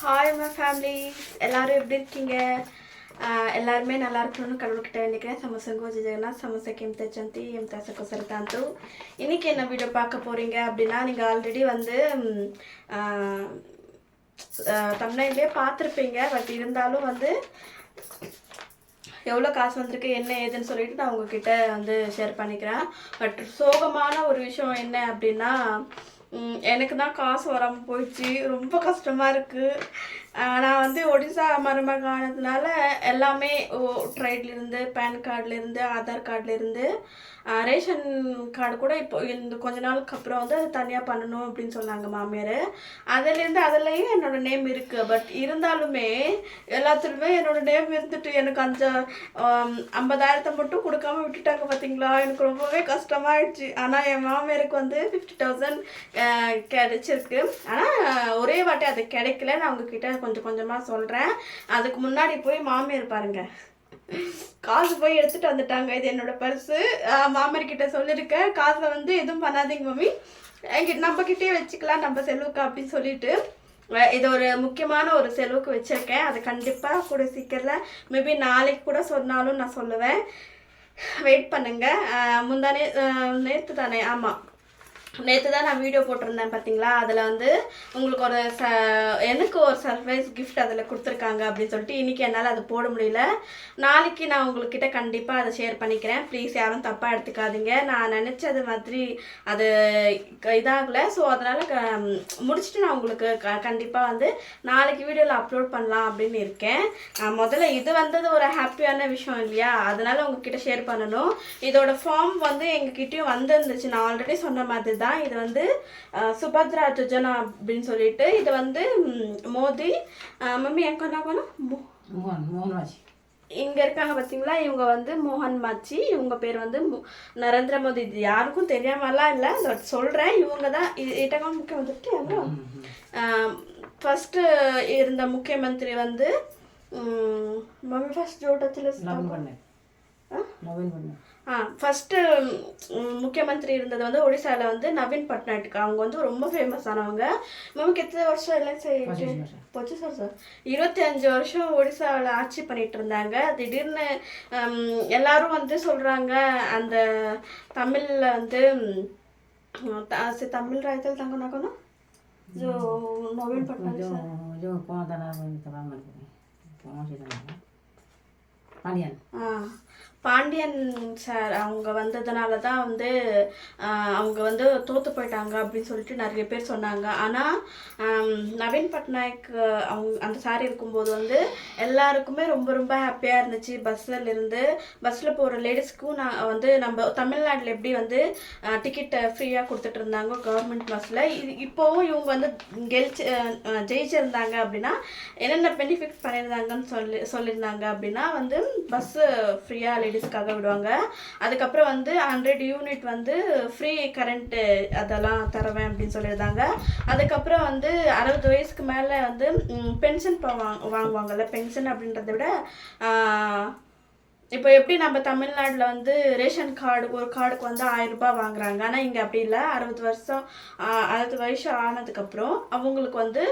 Hi my family எல்லோரும் எப்படி இருக்கீங்க? எல்லாருமே நல்லா இருக்கணும்னு கடவுள்கிட்ட நினைக்கிறேன். சமசங்கோ ஜெகநாத் சமசக்கு எம் தச்சந்தி எம் தசக்கு சரதாந்து. இன்றைக்கி என்ன வீடியோ பார்க்க போகிறீங்க அப்படின்னா நீங்கள் ஆல்ரெடி வந்து தமிழ்நாட்டிலே பார்த்துருப்பீங்க. பட் இருந்தாலும் வந்து எவ்வளோ காசு வந்திருக்கு என்ன ஏதுன்னு சொல்லிட்டு நான் உங்ககிட்ட வந்து ஷேர் பண்ணிக்கிறேன். பட் சோகமான ஒரு விஷயம் என்ன அப்படின்னா எனக்கு தான் காசு வராமல் போயிடுச்சு. ரொம்ப கஷ்டமாக இருக்குது நான் வந்து ஒடிசா மருமக ஆனதுனால எல்லாமே ட்ரைட்லேருந்து பேன் கார்டுலேருந்து ஆதார் கார்டுலேருந்து ரேஷன் கார்டு கூட இப்போ இந்த கொஞ்ச நாளுக்கு அப்புறம் வந்து அது தனியாக பண்ணணும் அப்படின்னு சொன்னாங்க மாமியார். அதுலேருந்து அதுலேயும் என்னோடய நேம் இருக்குது பட் இருந்தாலுமே எல்லாத்துலேயுமே என்னோட நேம் இருந்துட்டு எனக்கு அந்த ஐம்பதாயிரத்தை மட்டும் கொடுக்காம விட்டுட்டாங்க பார்த்தீங்களா எனக்கு ரொம்பவே கஷ்டமாயிடுச்சு. ஆனால் என் மாமியாருக்கு வந்து ஃபிஃப்டி தௌசண்ட் கிடைச்சிருக்கு. ஆனால் ஒரே வாட்டி அது கிடைக்கல நான் உங்ககிட்ட கொஞ்சம் கொஞ்சமாக சொல்கிறேன் அதுக்கு முன்னாடி போய் மாமியார் பாருங்க. காசு போய் எடுத்துட்டு வந்துட்டாங்க. இது என்னோட பர்ஸு மாமியார் கிட்ட சொல்லியிருக்கேன் காசை வந்து எதுவும் பண்ணாதீங்க மம்மி எங்கிட்ட நம்ம கிட்டே வச்சுக்கலாம் நம்ம செலவுக்கு அப்படின்னு சொல்லிட்டு. இது ஒரு முக்கியமான ஒரு செலவுக்கு வச்சிருக்கேன். அது கண்டிப்பாக கூட சீக்கிரத்தில் மேபி நாளைக்கு கூட சொன்னாலும் நான் சொல்லுவேன். வெயிட் பண்ணுங்க. முந்தானே நேற்று தானே? ஆமாம் நேற்று தான் நான் வீடியோ போட்டிருந்தேன் பார்த்தீங்களா அதில் வந்து உங்களுக்கு ஒரு ச எனக்கு ஒரு சர்ப்ரைஸ் கிஃப்ட் அதில் கொடுத்துருக்காங்க அப்படின்னு சொல்லிட்டு இன்றைக்கி என்னால் அதை போட முடியல. நாளைக்கு நான் உங்கள்கிட்ட கண்டிப்பாக அதை ஷேர் பண்ணிக்கிறேன். ப்ளீஸ் யாரும் தப்பாக எடுத்துக்காதீங்க. நான் நினச்சது மாதிரி அது க- இதாகலை. ஸோ அதனால் க முடிச்சுட்டு நான் உங்களுக்கு க கண்டிப்பாக வந்து நாளைக்கு வீடியோவில் அப்லோட் பண்ணலாம் அப்படின்னு இருக்கேன். முதல்ல இது வந்தது ஒரு ஹாப்பியான விஷயம் இல்லையா? அதனால் உங்ககிட்ட ஷேர் பண்ணணும். இதோட ஃபார்ம் வந்து எங்ககிட்டயும் வந்துருந்துச்சு. நான் ஆல்ரெடி சொன்ன மாதிரி தான் இது வந்து சுபத்ரா யோஜனா அப்படின்னு சொல்லிட்டு இது வந்து ம், மோடி அஹ், மம்மி எங்க கொண்டாங்க மோகன் மோகன்ராஜ் இங்க இருக்காங்க பாத்தீங்களா? இவங்க வந்து மோகன் மாச்சி. இவங்க பேர் வந்து நரேந்திர மோடி இது யாருக்கும் தெரியாமலாம் இல்லை பட் சொல்றேன் இவங்க தான் இட்டகம் முக்கியம் வந்துட்டு ஃபர்ஸ்ட் இருந்த முக்கியமந்திரி வந்து மம்மி ஃபர்ஸ்ட் ஜோட்டத்தில் நவீன் ஃபஸ்ட்டு முக்கியமந்திரி இருந்தது வந்து ஒடிசாவில் வந்து நவீன் பட்நாயக் அவங்க வந்து ரொம்ப ஃபேமஸானவங்க மேமுக்கு எத்தனை வருஷம் எல்லாம் செய்யிட்டு சார் வருஷம் இருபத்தி அஞ்சு வருஷம் ஒடிசாவில் ஆட்சி பண்ணிட்டு இருந்தாங்க திடீர்னு எல்லாரும் வந்து சொல்கிறாங்க அந்த தமிழில் வந்து தமிழ் ராயத்தில் தங்க நகனும் நவீன் பட்நாயக் ஆ பாண்டியன் சார் அவங்க வந்ததுனால தான் வந்து அவங்க வந்து தோற்று போயிட்டாங்க அப்படின்னு சொல்லிட்டு நிறைய பேர் சொன்னாங்க. ஆனால் நவீன் பட்நாயக் அவங்க அந்த சார் இருக்கும்போது வந்து எல்லாருக்குமே ரொம்ப ரொம்ப ஹாப்பியாக இருந்துச்சு. பஸ்ஸில் இருந்து பஸ்ஸில் போகிற லேடிஸ்க்கும் நான் வந்து நம்ம தமிழ்நாட்டில் எப்படி வந்து டிக்கெட்டை ஃப்ரீயாக கொடுத்துட்டு இருந்தாங்க கவர்மெண்ட் பஸ்ஸில் இது இப்போவும் இவங்க வந்து கெலிச்சு ஜெயிச்சிருந்தாங்க அப்படின்னா என்னென்ன பெனிஃபிட்ஸ் பண்ணியிருந்தாங்கன்னு சொல்லி சொல்லியிருந்தாங்க அப்படின்னா வந்து பஸ்ஸு ஃப்ரீயாக லேடிஸ்க்காக விடுவாங்க. அதுக்கப்புறம் வந்து ஹண்ட்ரட் யூனிட் வந்து ஃப்ரீ கரண்ட்டு அதெல்லாம் தருவேன் அப்படின்னு சொல்லியிருந்தாங்க. அதுக்கப்புறம் வந்து அறுபது வயசுக்கு மேலே வந்து பென்ஷன் வாங்குவாங்கல்ல பென்ஷன் அப்படின்றத விட இப்போ எப்படி நம்ம தமிழ்நாட்டில் வந்து ரேஷன் கார்டு ஒரு கார்டுக்கு வந்து ஆயிரம் ரூபாய் வாங்குறாங்க. ஆனால் இங்கே அப்படி இல்லை. அறுபது வருஷம் அறுபது வயசு ஆனதுக்கப்புறம் அவங்களுக்கு வந்து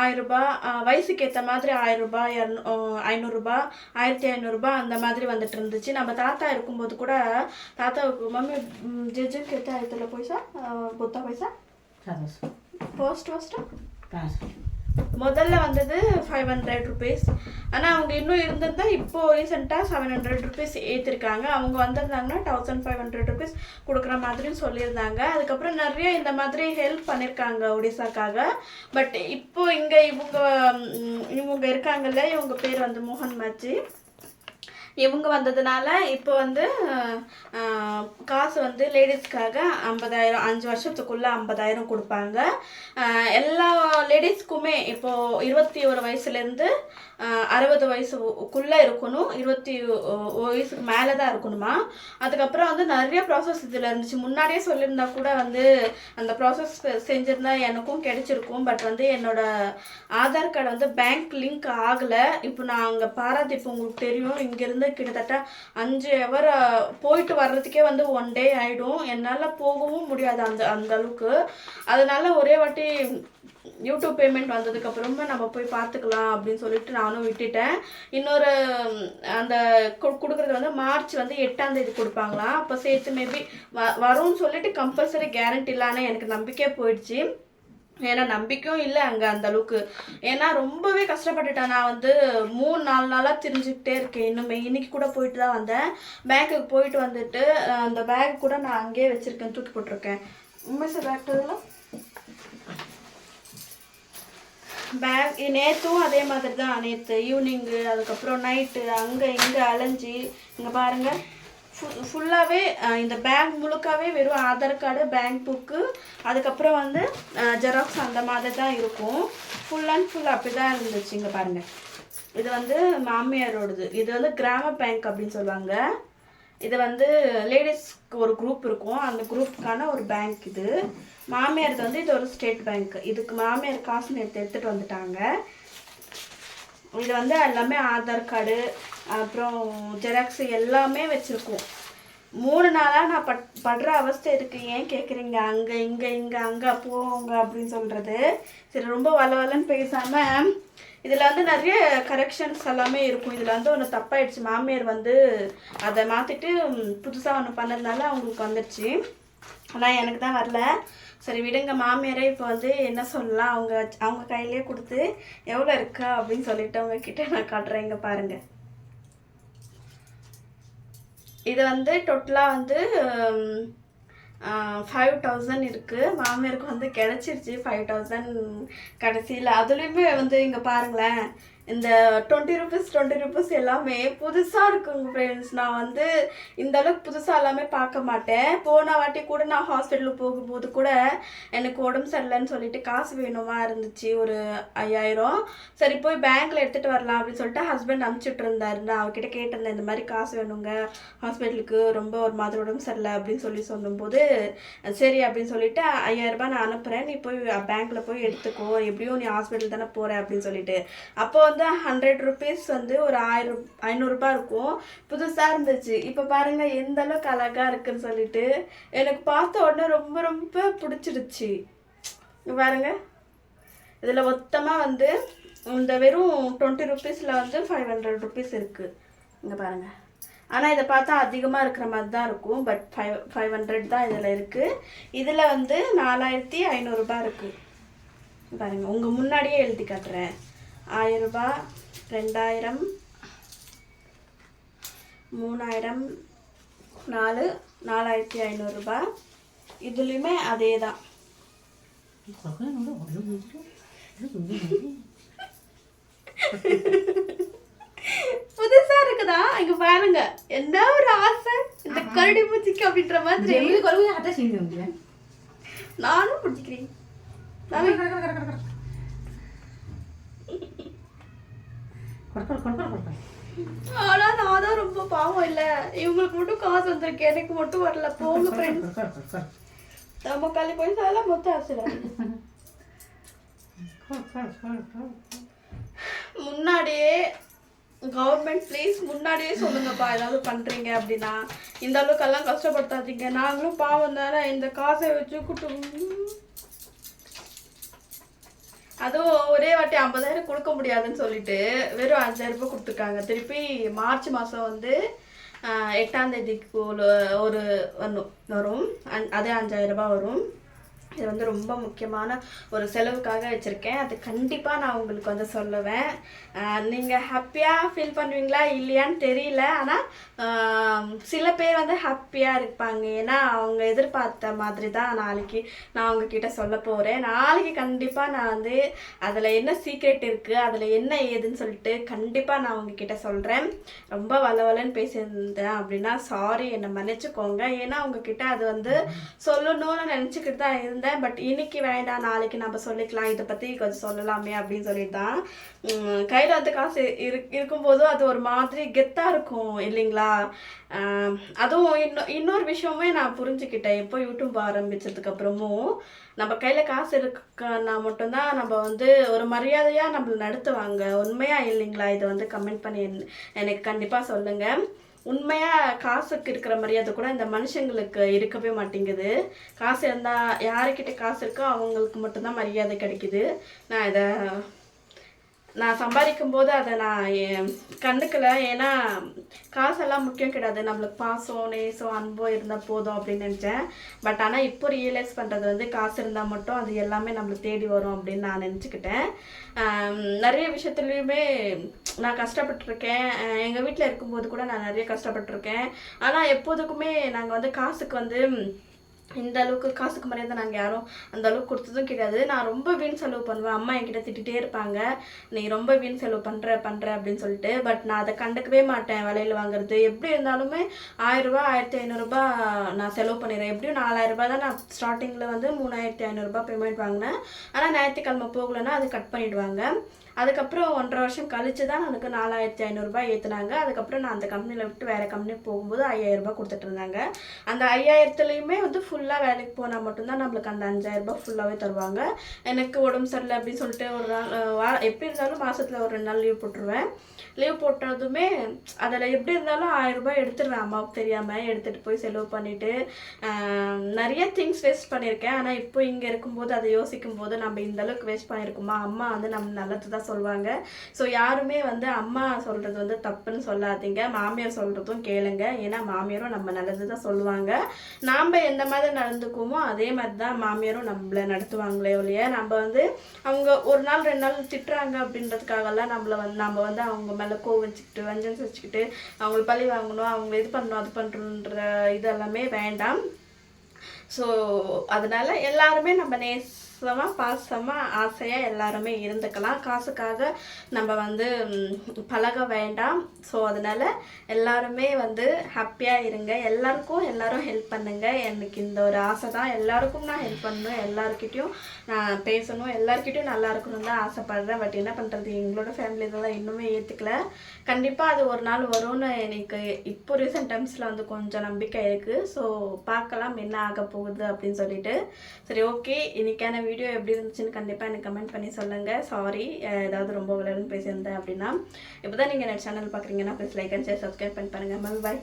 ஆயிரம் ரூபாய் வயசுக்கு ஏற்ற மாதிரி ஆயிரம் ரூபாய் இரநூ ஐநூறுரூபா ஆயிரத்தி ஐநூறுரூபா அந்த மாதிரி வந்துட்டு இருந்துச்சு. நம்ம தாத்தா இருக்கும்போது கூட தாத்தாவுக்கு மம்மி ஜெஜு கேத்த ஆயிரத்துல பைசா பொத்தா பைசா போஸ்ட் போஸ்ட்டா முதல்ல வந்தது ஃபைவ் ஹண்ட்ரட் ருபீஸ் ஆனால் அவங்க இன்னும் இருந்திருந்தால் இப்போது ரீசெண்டாக செவன் ஹண்ட்ரட் ருபீஸ் ஏற்றிருக்காங்க அவங்க வந்திருந்தாங்கன்னா தௌசண்ட் ஃபைவ் ஹண்ட்ரட் ருபீஸ் கொடுக்குற மாதிரின்னு சொல்லியிருந்தாங்க. அதுக்கப்புறம் நிறைய இந்த மாதிரி ஹெல்ப் பண்ணியிருக்காங்க ஒடிசாக்காக. பட் இப்போது இங்கே இவங்க இவங்க இருக்காங்கல்ல இவங்க பேர் வந்து மோகன் மாச்சி இவங்க வந்ததுனால இப்போ வந்து காசு வந்து லேடிஸ்க்காக ஐம்பதாயிரம் அஞ்சு வருஷத்துக்குள்ள ஐம்பதாயிரம் கொடுப்பாங்க. எல்லா லேடிஸ்க்குமே இப்போ இருபத்தி ஒரு வயசுலேருந்து அறுபது வயசுக்குள்ளே இருக்கணும். இருபத்தி வயசுக்கு மேலே தான் இருக்கணுமா? அதுக்கப்புறம் வந்து நிறைய ப்ராசஸ் இதில் இருந்துச்சு. முன்னாடியே சொல்லியிருந்தா கூட வந்து அந்த ப்ராசஸ் செஞ்சுருந்தா எனக்கும் கிடைச்சிருக்கும். பட் வந்து என்னோட ஆதார் கார்டு வந்து பேங்க் லிங்க் ஆகலை. இப்போ நான் அங்கே பாராதீப் உங்களுக்கு தெரியும். இங்கேருந்து கிட்டத்தட்ட அஞ்சு ஹவர் போயிட்டு வர்றதுக்கே வந்து ஒன் டே ஆகிடும் என்னால் போகவும் முடியாது அந்த அந்த அளவுக்கு. அதனால ஒரே வாட்டி யூடியூப் பேமெண்ட் வந்ததுக்கு அப்புறமா நம்ம போய் பார்த்துக்கலாம் அப்படின்னு சொல்லிட்டு நானும் விட்டுட்டேன். இன்னொரு அந்த கொடுக்குறது வந்து மார்ச் வந்து எட்டாம் தேதி கொடுப்பாங்களாம். அப்போ சேர்த்து மேபி வ வரும்னு சொல்லிட்டு கம்பல்சரி கேரண்டி இல்லைன்னு எனக்கு நம்பிக்கையே போயிடுச்சு. ஏன்னா நம்பிக்கையும் இல்லை அங்கே அந்த அளவுக்கு. ஏன்னா ரொம்பவே கஷ்டப்பட்டுட்டேன். நான் வந்து மூணு நாலு நாளாக தெரிஞ்சுக்கிட்டே இருக்கேன். இன்னுமே இன்னைக்கு கூட போயிட்டு தான் வந்தேன். பேங்க்குக்கு போயிட்டு வந்துட்டு அந்த பேக் கூட நான் அங்கேயே வச்சுருக்கேன். தூக்கி போட்டிருக்கேன். உண்மை சார் பேக் பேக் நேற்றும் அதே மாதிரி தான் நேற்று ஈவினிங்கு அதுக்கப்புறம் நைட்டு அங்கே இங்கே அலைஞ்சி இங்கே பாருங்கள் ஃபுல்லாகவே இந்த பேங்க் முழுக்காவே வெறும் ஆதார் கார்டு பேங்க் புக்கு அதுக்கப்புறம் வந்து ஜெராக்ஸ் அந்த மாதிரி தான் இருக்கும். ஃபுல் அண்ட் ஃபுல் அப்படி தான் இருந்துச்சு. இங்கே பாருங்கள் இது வந்து மாமியாரோடது. இது வந்து கிராம பேங்க் அப்படின்னு சொல்லுவாங்க. இது வந்து லேடிஸ்க்கு ஒரு குரூப் இருக்கும். அந்த குரூப்புக்கான ஒரு பேங்க் இது. மாமியார் வந்து இது ஒரு ஸ்டேட் பேங்க் இதுக்கு மாமியார் காசு நேற்று எடுத்துகிட்டு வந்துட்டாங்க. இது வந்து எல்லாமே ஆதார் கார்டு அப்புறம் ஜெராக்ஸ் எல்லாமே வச்சுருக்கோம். மூணு நாளாக நான் பட் படுற அவஸ்தை இருக்குது ஏன் கேட்குறீங்க அங்கே இங்கே இங்கே அங்கே போங்க அப்படின்னு சொல்கிறது சரி ரொம்ப வள வளன்னு பேசாமல் இதில் வந்து நிறைய கரெக்ஷன்ஸ் எல்லாமே இருக்கும். இதில் வந்து ஒன்று தப்பாயிடுச்சு. மாமியார் வந்து அதை மாற்றிட்டு புதுசாக ஒன்று பண்ணதுனால அவங்களுக்கு வந்துடுச்சு ஆனால் எனக்கு தான் வரல. சரி விடுங்க மாமியாரே இப்போ வந்து என்ன சொல்லலாம்? அவங்க அவங்க கையிலே கொடுத்து எவ்வளோ இருக்கா அப்படின்னு சொல்லிட்டு அவங்க கிட்டே நான் காட்டுறேன். இங்கே பாருங்கள் இது வந்து டோட்டலாக வந்து ஃபைவ் தௌசண்ட் இருக்குது மாமியாருக்கு வந்து கிடச்சிருச்சு ஃபைவ் தௌசண்ட் கடைசியில். அதுலேயுமே வந்து இங்கே பாருங்களேன் இந்த டுவெண்ட்டி ருபீஸ் டுவெண்ட்டி ருபீஸ் எல்லாமே புதுசாக இருக்குங்க ஃப்ரெண்ட்ஸ் நான் வந்து இந்த அளவுக்கு புதுசாக எல்லாமே பார்க்க மாட்டேன். போன வாட்டி கூட நான் ஹாஸ்பிட்டலுக்கு போகும்போது கூட எனக்கு உடம்பு சரியில்லைன்னு சொல்லிட்டு காசு வேணுமா இருந்துச்சு ஒரு ஐயாயிரம். சரி போய் பேங்க்கில் எடுத்துகிட்டு வரலாம் அப்படின்னு சொல்லிட்டு ஹஸ்பண்ட் அனுப்பிச்சிட்டு இருந்தாரு. நான் அவர்கிட்ட கேட்டிருந்தேன் இந்த மாதிரி காசு வேணுங்க. ஹாஸ்பிட்டலுக்கு ரொம்ப ஒரு மாதிரி உடம்பு சரியில்லை அப்படின்னு சொல்லி சொல்லும்போது சரி அப்படின்னு சொல்லிட்டு ஐயாயிரரூபா நான் அனுப்புகிறேன் நீ போய் பேங்க்கில் போய் எடுத்துக்கோ. எப்படியும் நீ ஹாஸ்பிட்டல் தானே போகிற அப்படின்னு சொல்லிட்டு. அப்போ வந்து ஹண்ட்ரட் ருபீஸ் வந்து ஒரு ஆயிரம் ஐநூறுரூபா இருக்கும். புதுசாக இருந்துச்சு. இப்போ பாருங்கள் எந்த அளவுக்கு அழகாக இருக்குன்னு சொல்லிட்டு எனக்கு பார்த்த உடனே ரொம்ப ரொம்ப பிடிச்சிடுச்சு. பாருங்க. இதில் மொத்தமாக வந்து இந்த வெறும் டுவெண்ட்டி ருபீஸில் வந்து ஃபைவ் ஹண்ட்ரட் ருபீஸ் இருக்குது இங்கே பாருங்கள் ஆனால் இதை பார்த்தா அதிகமாக இருக்கிற மாதிரி தான் இருக்கும். பட் ஃபைவ் ஃபைவ் ஹண்ட்ரட் தான் இதில் இருக்குது இதில் வந்து நாலாயிரத்தி ஐநூறுரூபா இருக்குது பாருங்கள் உங்கள் முன்னாடியே எழுதி காட்டுறேன். ஆயரூபா ரெண்டாயிரம் மூணாயிரம் நாலு நாலாயிரத்தி ஐநூறுரூபா இதுலேயுமே அதே தான் புதுசா இருக்குதா? இங்க பாருங்க. எந்த ஒரு ஆசை? இந்த கரடி பூச்சிக்கு அப்படின்ற மாதிரி. நானும் பிடிச்சிக்கிறேன். கொடுக்கணும் ஆனா நான் தான் ரொம்ப பாவம் இல்ல. இவங்களுக்கு மட்டும் காசு வந்திருக்கு. எனக்கு மட்டும் வரல. போங்க ஃப்ரெண்ட்ஸ் நம்ம காலி போய் சால மொத்த ஆசில முன்னாடியே கவர்மெண்ட் ப்ளீஸ் முன்னாடியே சொல்லுங்கப்பா. ஏதாவது பண்றீங்க அப்படின்னா இந்த அளவுக்கு எல்லாம் கஷ்டப்படுத்தாதீங்க. நாங்களும் பாவம் தானே. இந்த காசை வச்சு குட்டு அதுவும் ஒரே வாட்டி ஐம்பதாயிரம் கொடுக்க முடியாதுன்னு சொல்லிட்டு வெறும் அஞ்சாயிரம் ரூபாய் கொடுத்துருக்காங்க. திருப்பி மார்ச் மாதம் வந்து எட்டாம் தேதிக்கு ஒரு ஒரு வரும். வரும். அந்- அதே அஞ்சாயிரம் ரூபாய் வரும். இது வந்து ரொம்ப முக்கியமான ஒரு செலவுக்காக வச்சுருக்கேன். அது கண்டிப்பாக நான் உங்களுக்கு வந்து சொல்லுவேன். நீங்கள் ஹாப்பியாக ஃபீல் பண்ணுவீங்களா இல்லையான்னு தெரியல. ஆனால் சில பேர் வந்து ஹாப்பியாக இருப்பாங்க. ஏன்னா அவங்க எதிர்பார்த்த மாதிரி தான் நாளைக்கு நான் அவங்கக்கிட்ட சொல்ல போகிறேன் நாளைக்கு கண்டிப்பாக நான் வந்து அதில் என்ன சீக்ரெட் இருக்குது அதில் என்ன ஏதுன்னு சொல்லிட்டு கண்டிப்பாக நான் உங்ககிட்ட சொல்கிறேன் ரொம்ப வளவலன்னு பேசியிருந்தேன் அப்படின்னா சாரி என்னை மன்னிச்சுக்கோங்க. ஏன்னா உங்ககிட்ட அது வந்து சொல்லணும்னு நினச்சிக்கிட்டு தான் இருந்தேன். இருந்தேன் பட் இன்னைக்கு வேண்டாம் நாளைக்கு நம்ம சொல்லிக்கலாம். இதை பற்றி கொஞ்சம் சொல்லலாமே அப்படின்னு சொல்லிட்டு தான் கையில் வந்து காசு இரு இருக்கும்போதும் அது ஒரு மாதிரி கெத்தாக இருக்கும் இல்லைங்களா? அதுவும் இன்னும் இன்னொரு விஷயமே நான் புரிஞ்சுக்கிட்டேன். இப்போ யூடியூப் ஆரம்பிச்சதுக்கு அப்புறமும் நம்ம கையில் காசு இருக்குன்னா மட்டும்தான் நம்ம வந்து ஒரு மரியாதையாக நம்மளை நடத்துவாங்க. உண்மையா இல்லைங்களா? இதை வந்து கமெண்ட் பண்ணி எனக்கு கண்டிப்பாக சொல்லுங்கள் உண்மையாக காசுக்கு இருக்கிற மரியாதை கூட இந்த மனுஷங்களுக்கு இருக்கவே மாட்டேங்குது. காசு இருந்தால் யாருக்கிட்ட காசு இருக்கோ அவங்களுக்கு மட்டும்தான் மரியாதை கிடைக்குது. நான் இதை நான் சம்பாதிக்கும் போது அதை நான் என் கண்ணுக்கல ஏன்னா காசெல்லாம் முக்கியம் கிடையாது. நம்மளுக்கு பாசம் நேசம் அன்போ இருந்தால் போதும் அப்படின்னு நினச்சேன். பட் ஆனால் இப்போ ரியலைஸ் பண்ணுறது வந்து காசு இருந்தால் மட்டும் அது எல்லாமே நம்மளுக்கு தேடி வரும் அப்படின்னு நான் நினச்சிக்கிட்டேன். நிறைய விஷயத்துலையுமே நான் கஷ்டப்பட்டிருக்கேன். எங்கள் வீட்டில் இருக்கும்போது கூட நான் நிறைய கஷ்டப்பட்டிருக்கேன். ஆனால் எப்போதுக்குமே நாங்கள் வந்து காசுக்கு வந்து இந்த அளவுக்கு காசுக்கு மரியாதை நாங்கள் யாரும் அந்த அளவுக்கு கொடுத்ததும் கிடையாது. நான் ரொம்ப வீண் செலவு பண்ணுவேன். அம்மா என்கிட்ட திட்டிகிட்டே இருப்பாங்க. நீ ரொம்ப வீண் செலவு பண்ணுற பண்ணுற அப்படின்னு சொல்லிட்டு. பட் நான் அதை கண்டுக்கவே மாட்டேன். வலையில் வாங்குறது எப்படி இருந்தாலுமே ஆயிரரூபா ஆயிரத்தி ஐநூறுரூபா நான் செலவு பண்ணிடுறேன். எப்படியும் நாலாயிரரூபா தான் நான் ஸ்டார்டிங்கில் வந்து மூணாயிரத்தி ஐநூறுரூபா பேமெண்ட் வாங்கினேன். ஆனால் ஞாயிற்றுக்கிழமை போகலன்னா அது கட் பண்ணிவிடுவாங்க அதுக்கப்புறம் ஒன்றரை வருஷம் கழிச்சு தான் எனக்கு நாலாயிரத்தி ஐநூறுரூபா ஏற்றுனாங்க அதுக்கப்புறம் நான் அந்த கம்பெனியில் விட்டு வேறு கம்பெனி போகும்போது ஐயாயிரரூபா கொடுத்துட்டு இருந்தாங்க. அந்த ஐயாயிரத்துலேயுமே வந்து ஃபுல்லாக வேலைக்கு போனால் மட்டும்தான் நம்மளுக்கு அந்த அஞ்சாயிரரூபா ஃபுல்லாகவே தருவாங்க. எனக்கு உடம்பு சரியில்லை அப்படின்னு சொல்லிட்டு ஒரு நாள் வா எப்படி இருந்தாலும் மாதத்தில் ஒரு ரெண்டு நாள் லீவ் போட்டுருவேன். லீவ் போட்டதுமே அதில் எப்படி இருந்தாலும் ஆயிரம் எடுத்துருவேன். அம்மாவுக்கு தெரியாமல் எடுத்துகிட்டு போய் செலவு பண்ணிவிட்டு நிறைய திங்ஸ் வேஸ்ட் பண்ணியிருக்கேன். ஆனால் இப்போ இங்கே இருக்கும்போது அதை யோசிக்கும் போது நம்ம இந்தளவுக்கு வேஸ்ட் பண்ணியிருக்கோமா? அம்மா வந்து நம்ம நல்லது தான் சொல்லுவாங்க. ஸோ யாருமே வந்து அம்மா சொல்கிறது வந்து தப்புன்னு சொல்லாதீங்க. மாமியார் சொல்கிறதும் கேளுங்க. ஏன்னா மாமியாரும் நம்ம நல்லது தான் சொல்லுவாங்க. நாம் எந்த மாதிரி நடந்துக்குவோமோ அதே மாதிரி தான் மாமியாரும் நம்மளை நடத்துவாங்களே ஒழிய நம்ம வந்து அவங்க ஒரு நாள் ரெண்டு நாள் திட்டுறாங்க அப்படின்றதுக்காகலாம் நம்மளை வந்து நம்ம வந்து அவங்க மேலே கோவம் வச்சுக்கிட்டு வஞ்சன்ஸ் வச்சுக்கிட்டு அவங்கள பழி வாங்கணும் அவங்க இது பண்ணணும் அது பண்ணுறன்ற இதெல்லாமே வேண்டாம். ஸோ அதனால எல்லாருமே நம்ம நேசமாக பாசமாக ஆசையாக எல்லாருமே இருந்துக்கலாம். காசுக்காக நம்ம வந்து பழக வேண்டாம். ஸோ அதனால் எல்லாருமே வந்து ஹாப்பியாக இருங்க. எல்லாருக்கும் எல்லாரும் ஹெல்ப் பண்ணுங்க. எனக்கு இந்த ஒரு ஆசை தான் எல்லாருக்கும் நான் ஹெல்ப் பண்ணணும். எல்லாருக்கிட்டையும் நான் பேசணும். எல்லாருக்கிட்டையும் நல்லா இருக்கணும் தான் ஆசைப்படுறேன். பட் என்ன பண்ணுறது எங்களோட ஃபேமிலி இதெல்லாம் இன்னுமே ஏற்றுக்கல கண்டிப்பாக அது ஒரு நாள் வரும்னு எனக்கு இப்போ ரீசெண்ட் டைம்ஸில் வந்து கொஞ்சம் நம்பிக்கை இருக்குது ஸோ பார்க்கலாம் என்ன ஆக போகுது அப்படின்னு சொல்லிட்டு. சரி ஓகே இன்னைக்கான வீடியோ எப்படி இருந்துச்சுன்னு கண்டிப்பாக எனக்கு கமெண்ட் பண்ணி சொல்லுங்கள் சாரி ஏதாவது ரொம்ப விளையாடுன்னு பேசியிருந்தேன் அப்படின்னா இப்போ தான் நீங்கள் என் சேனல் பார்க்குறீங்கன்னா please like and share subscribe பண்ணி பாருங்கள் பாய்.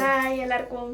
பாய் எல்லாருக்கும்.